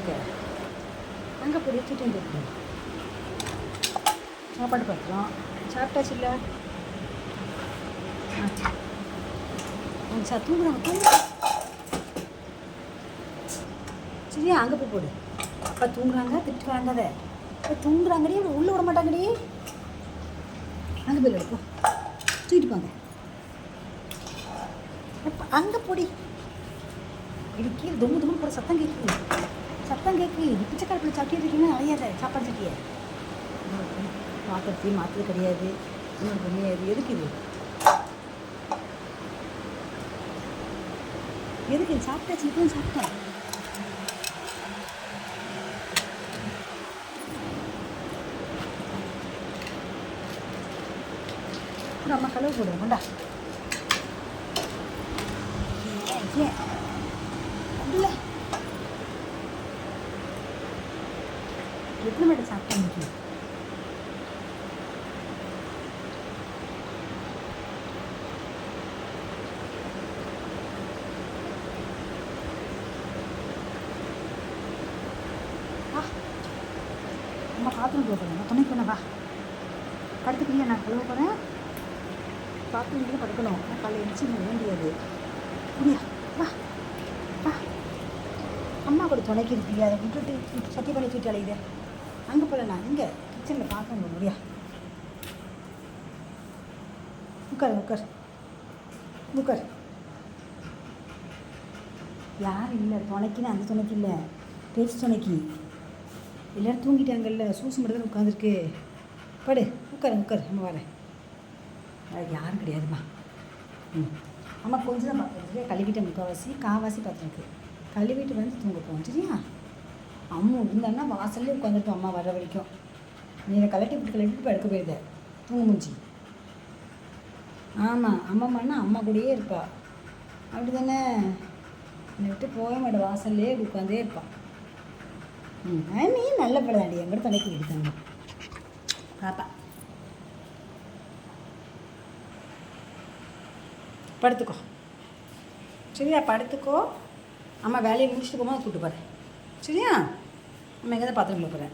வச்சுக்க அங்கே போய் தூக்கிட்டு வந்து சாப்பாடு பார்த்துறோம் சாப்பிட்டாச்சு இல்லை? அவங்க சார் தூங்குறாங்க தூங்குறாங்க சரியா அங்கே போய் போடு. அப்பா தூங்குறாங்க திட்டு அதை இப்போ தூங்குறாங்கடி உள்ளே விட மாட்டாங்கடி. அங்கே போய் போ. தூக்கிட்டு போங்க. அங்கே போடி. இது கீழே தும்மு தொங்கு போட சத்தம் கேட்குது சத்தம் கேட்குது பிச்சைக்கார பிள்ளை சாப்பிட்டு இருக்கீங்கன்னா அலையாத சாப்பாடு சட்டியை. மாத்திரத்தையும் மாற்றது கிடையாது. இன்னொரு கிடையாது எதுக்கு இது? எதுக்கு இது? சாப்பிட்டாச்சு இப்போ சாப்பிட்டேன் அம்மா கழுவு போடுவோம் கொண்டா. ஏன் இல்லை எத்தனை மேடம் சாப்பிட்டேன் இன்னைக்கு? வா. அம்மா பாத்திரம் போகிறேன் நான் துணைக்கு வேணா வா. படுத்துக்கிறியா? நான் கழுவ போகிறேன் பாத்திரம் படுக்கணும். நான் காலையில் எழுச்சி வேண்டியது முடியா வா. வா. அம்மா கூட துணைக்கு இருக்கியா? அதை விட்டுட்டு விட்டு சட்டி பண்ணி தூக்கி அலையுது. அங்கே நான் இங்கே கிச்சனில் பார்க்கணும் முடியா? உட்கார் உட்கார். உட்கார். யாரும் இல்லை துணைக்குன்னு அந்த துணைக்கு இல்லை. பேச்சு துணைக்கு. எல்லோரும் தூங்கிட்டாங்கல்ல சூசு மட்டும் தான் உட்காந்துருக்கு படு உட்காரு உட்காரு. நம்ம வரேன். அது யாரும் கிடையாதும்மா ம். ஆமாம் கொஞ்சம் தான் பார்த்துருக்கு கழுவிட்டேன் முக்கால்வாசி. காவாசி பார்த்துருக்கு கழுவிட்டு வந்து தூங்க போவோம் சரியா? அம்மா இருந்தான்னா வாசல்லே உட்காந்துருப்போம் அம்மா வர வரைக்கும். நீ இதை கலட்டி விட்டு கலட்டி படுக்க போயிருந்த தூங்க முடிஞ்சு ஆமாம் அம்மா அம்மா கூடயே இருப்பா. அப்படி தானே என்னை விட்டு போக மாட்டேன் வாசல்லே உட்காந்தே இருப்பான் ம் நீ நல்ல படதாண்டி என் கூட தலைக்கு விடுத்தாங்க பாப்பா. படுத்துக்கோ. சரியா படுத்துக்கோ. அம்மா வேலையை முடிச்சுட்டு போகும்போது கூப்பிட்டு போகிறேன் சரியா? நம்ம எங்கே தான் பாத்திரம் போகிறேன்.